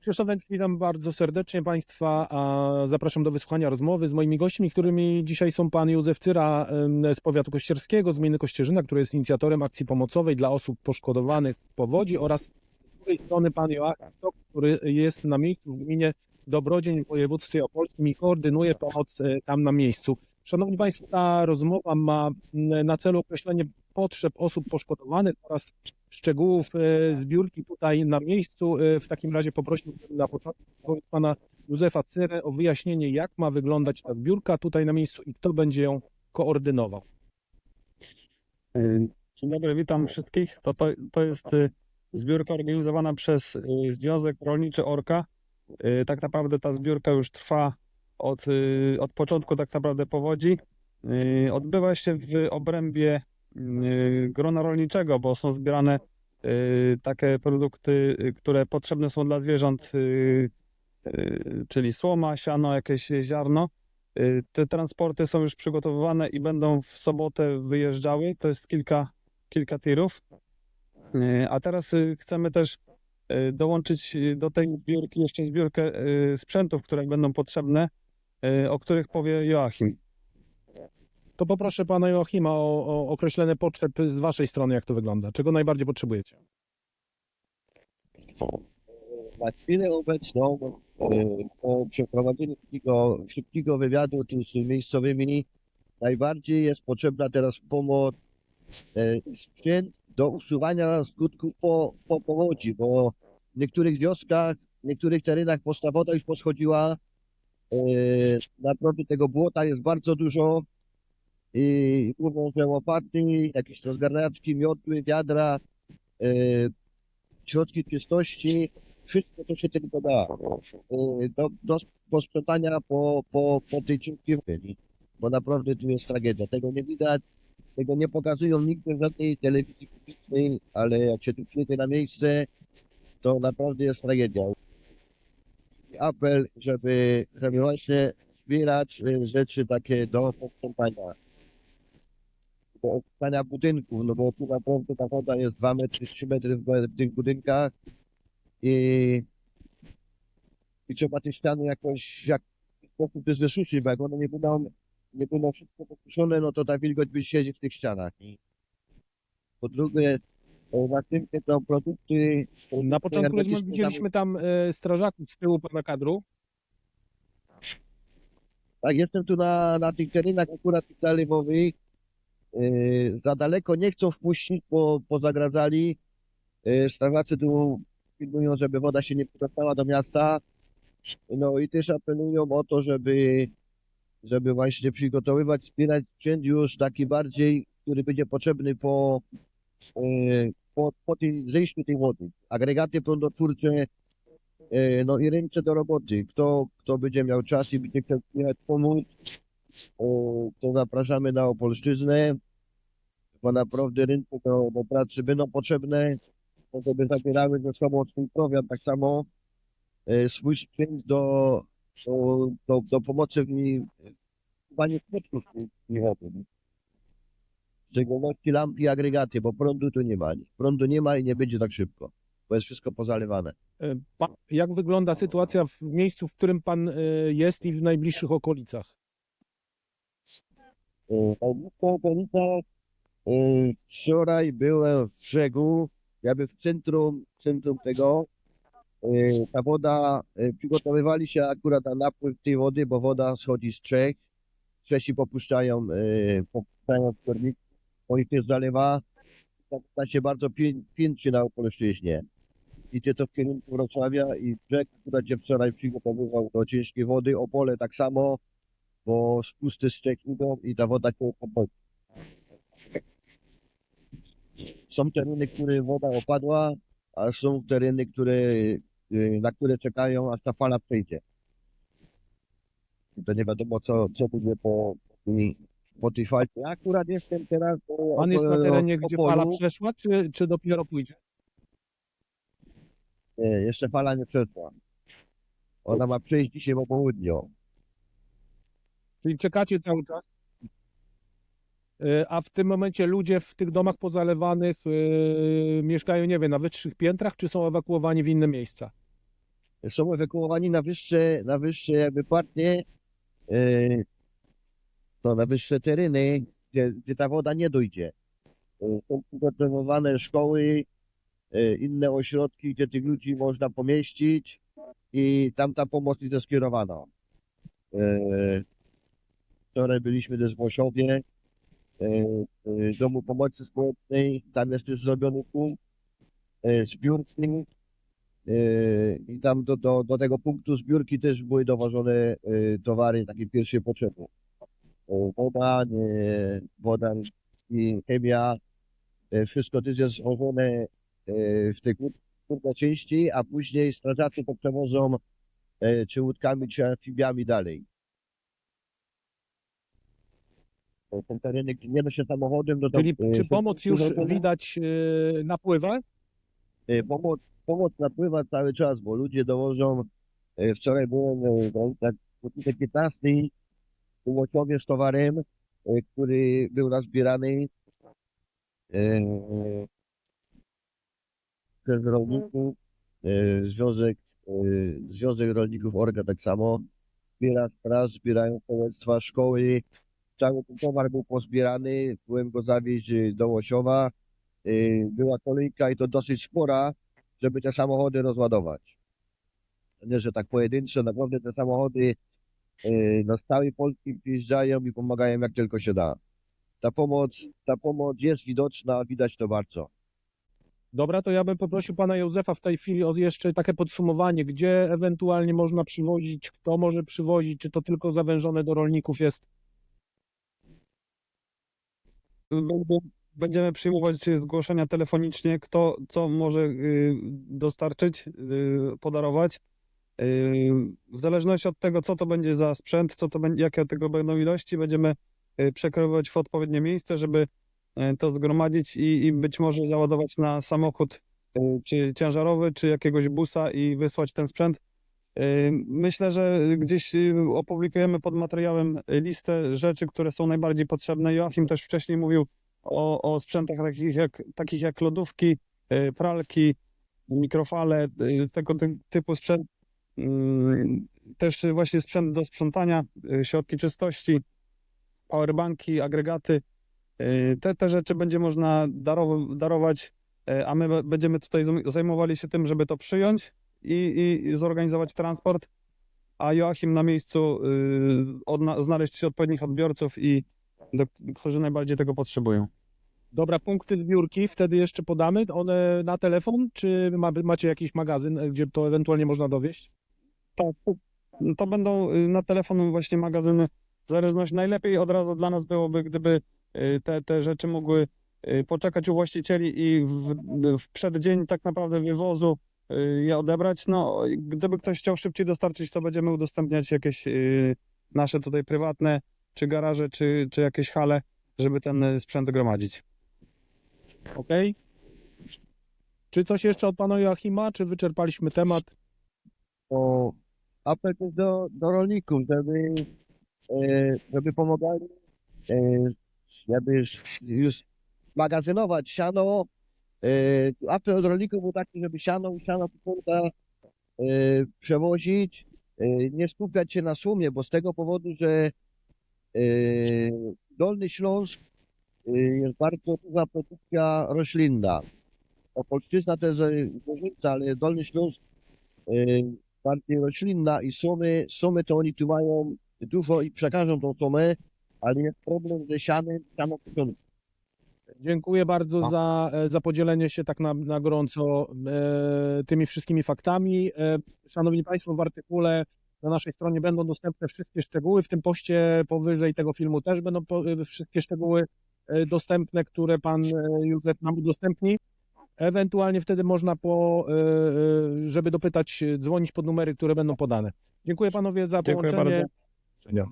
Krzysztof witam bardzo serdecznie Państwa. Zapraszam do wysłuchania rozmowy z moimi gośćmi, którymi dzisiaj są pan Józef Cyra z powiatu kościerskiego, z gminy Kościerzyna, który jest inicjatorem akcji pomocowej dla osób poszkodowanych w powodzi oraz z drugiej strony pan Joachim Stok, który jest na miejscu w gminie Dobrodzień w województwie opolskim i koordynuje pomoc e, tam na miejscu. Szanowni Państwo, ta rozmowa ma na celu określenie potrzeb osób poszkodowanych oraz szczegółów e, zbiórki tutaj na miejscu. E, W takim razie poprosiłbym na początku pana Józefa Cyrę o wyjaśnienie, jak ma wyglądać ta zbiórka tutaj na miejscu i kto będzie ją koordynował. Y, Dzień dobry, witam wszystkich. To, to, to jest zbiórka organizowana przez Związek Rolniczy Orka. Tak naprawdę ta zbiórka już trwa od, od początku tak naprawdę powodzi. Odbywa się w obrębie grona rolniczego, bo są zbierane y, takie produkty, y, które potrzebne są dla zwierząt, y, y, czyli słoma, siano, jakieś ziarno. Y, Te transporty są już przygotowywane i będą w sobotę wyjeżdżały. To jest kilka, kilka tirów. Y, A teraz y, chcemy też y, dołączyć y, do tej zbiórki jeszcze zbiórkę y, sprzętów, które będą potrzebne, y, o których powie Joachim. To poproszę pana Joachima o, o określenie potrzeb z waszej strony, jak to wygląda. Czego najbardziej potrzebujecie? Na chwilę obecną, e, po przeprowadzeniu takiego szybkiego wywiadu z miejscowymi, najbardziej jest potrzebna teraz pomoc, e, sprzęt do usuwania skutków po, po powodzi, bo w niektórych wioskach, w niektórych terenach posta woda już poschodziła, e, naprawdę tego błota jest bardzo dużo i mówią, że łopaty, jakieś rozgarniaczki, miotły, wiadra, e, środki czystości, wszystko, co się tylko da. Y, Do, do posprzątania po, po, po tej ciężkiej chwili. Bo naprawdę tu jest tragedia. Tego nie widać, tego nie pokazują nigdy w żadnej telewizji publicznej, ale jak się tu przyjedzie na miejsce, to naprawdę jest tragedia. Apel, żeby, żeby właśnie zbierać y, rzeczy takie do posprzątania. Do opuszczania budynków, no bo tu naprawdę ta woda jest 2 metry, 3 metry w, tych budynkach i, i trzeba te ściany jakoś jak sposób też wysuszyć, bo jak one nie będą, nie będą wszystko posuszone, no to ta wilgoć by siedzi w tych ścianach. Po drugie, następnie to produkty... Na początku rozmowy widzieliśmy tam e, strażaków z tyłu pana kadru. Tak, jestem tu na, na tych terenach akurat tych zalewowych. Yy, za daleko nie chcą wpuścić, bo pozagradzali. Yy, strażacy tu pilnują, żeby woda się nie przedostała do miasta. No i też apelują o to, żeby, żeby właśnie przygotowywać, wspierać sprzęt już taki bardziej, który będzie potrzebny po, yy, po, po tej zejściu tej wody. Agregaty prądotwórcze, No i ręce do roboty. Kto, kto będzie miał czas i będzie chciał pomóc, to zapraszamy na Opolszczyznę. Bo naprawdę rynki do, do pracy będą potrzebne, to żeby zabierały ze sobą swój prowiant, tak samo e, swój sprzęt do, do, do, do pomocy w tej wody. W szczególności lampy i agregaty, bo prądu tu nie ma. Prądu nie ma i nie będzie tak szybko, bo jest wszystko pozalewane. E, Jak wygląda sytuacja w miejscu, w którym pan e, jest i w najbliższych okolicach? E, Najbliższa okolica, e, wczoraj byłem w brzegu, jakby w centrum, centrum tego. E, Ta woda, przygotowywali się akurat na napływ tej wody, bo woda schodzi z Czech. Czesi popuszczają, popuszczają zbiornik, bo ich też zalewa. Ta się bardzo pię- piętrzy na Opolszczyźnie. Idzie to w kierunku Wrocławia i brzeg, który się wczoraj przygotowywał do ciężkiej wody. Opole tak samo, bo spusty idą i ta woda się podnosi. Są tereny, które woda opadła, a są tereny, które, y, na które czekają, aż ta fala przejdzie. I to nie wiadomo, co, co będzie po, po tej fali. Ja akurat jestem teraz... e, Pan jest na około terenie, gdzie Opolu. fala przeszła, czy, czy dopiero pójdzie? Nie, jeszcze fala nie przeszła. Ona ma przejść dzisiaj po południu. Czyli czekacie cały czas? E, A w tym momencie ludzie w tych domach pozalewanych e, mieszkają, nie wiem, na wyższych piętrach, czy są ewakuowani w inne miejsca? są ewakuowani na wyższe, na wyższe jakby płatnie, e, no, na wyższe tereny, gdzie, gdzie ta woda nie dojdzie. Są przygotowywane szkoły, inne ośrodki, gdzie tych ludzi można pomieścić i tam ta pomoc jest skierowana. Wczoraj byliśmy też w Włosiowie, e, e, Domu Pomocy Społecznej, tam jest też zrobiony punkt e, zbiórki i tam do, do, do tego punktu zbiórki też były dowożone towary takiej pierwszej potrzeby. Woda, woda i chemia, wszystko też jest złożone w kur- kurwa części, a później strażacy to przewożą czy łódkami, czy amfibiami dalej. E, Ten tereny, gdzie nie da się samochodem, to... Czyli e, czy są pomoc już widać e, napływa? E, Pomoc, pomoc napływa cały czas, bo ludzie dowożą. e, Wczoraj byłem e, tak o 15 w Łociowie z towarem, e, który był nazbierany e, przez rolników. e, Związek, e, Związek Rolników Orga tak samo zbiera raz, zbierają sołectwa, szkoły. Cały towar był pozbierany, byłem go zawieźć e, do Łosiowa. E, Była kolejka i to dosyć spora, żeby te samochody rozładować. Nie, że tak pojedyncze, naprawdę te samochody e, no, z całej Polski przyjeżdżają i pomagają jak tylko się da. Ta pomoc, ta pomoc jest widoczna, widać to bardzo. Dobra, to ja bym poprosił pana Józefa w tej chwili o jeszcze takie podsumowanie, gdzie ewentualnie można przywozić, kto może przywozić, czy to tylko zawężone do rolników jest. Będziemy przyjmować zgłoszenia telefonicznie, kto co może y, dostarczyć, y, podarować. Y, W zależności od tego, co to będzie za sprzęt, co to będzie, jakie tego będą ilości, będziemy przekierowywać w odpowiednie miejsce, żeby to zgromadzić i, i być może załadować na samochód czy ciężarowy, czy jakiegoś busa i wysłać ten sprzęt. Myślę, że gdzieś y, opublikujemy pod materiałem listę rzeczy, które są najbardziej potrzebne. Joachim też wcześniej mówił o, o sprzętach takich jak, takich jak lodówki, y, pralki, mikrofale, y, tego ty, typu sprzęt. Też właśnie sprzęt do sprzątania, środki czystości, powerbanki, agregaty. Te, te rzeczy będzie można darow, darować, a my będziemy tutaj zajm- zajmowali się tym, żeby to przyjąć i, i zorganizować transport, a Joachim na miejscu y, znaleźć odpowiednich odbiorców i do, którzy najbardziej tego potrzebują. Dobra, punkty zbiórki wtedy jeszcze podamy, one na telefon, czy ma, macie jakiś magazyn, gdzie to ewentualnie można dowieść? Tak, to, to będą y, na telefon właśnie magazyny. W zależności najlepiej od razu dla nas byłoby, gdyby y, te, te rzeczy mogły y, poczekać u właścicieli i w, w przeddzień tak naprawdę wywozu je odebrać. No, gdyby ktoś chciał szybciej dostarczyć, to będziemy udostępniać jakieś y, nasze tutaj prywatne, czy garaże, czy, czy jakieś hale, żeby ten y, sprzęt gromadzić. Ok? Czy coś jeszcze od pana Joachima, czy wyczerpaliśmy temat? To apel do, do rolników, żeby, żeby pomagali, żeby już magazynować siano. E, apel od rolników był taki, żeby siano siano pokorda e, przewozić, e, nie skupiać się na sumie, bo z tego powodu, że Dolny Śląsk jest bardzo duża produkcja roślinna. Opolszczyzna to jest zwierzęta, ale Dolny Śląsk bardziej roślinna i sumy, sumy to oni tu mają dużo i przekażą tą sumę, ale jest problem ze sianem, siano kupione. Dziękuję bardzo No. za, e, za podzielenie się tak na, na gorąco e, tymi wszystkimi faktami. E, szanowni Państwo, w artykule na naszej stronie będą dostępne wszystkie szczegóły. W tym poście powyżej tego filmu też będą po, e, wszystkie szczegóły e, dostępne, które Pan Józef nam udostępni. Ewentualnie wtedy można, po, żeby dopytać, dzwonić pod numery, które będą podane. Dziękuję Panowie za Dziękuję połączenie. bardzo.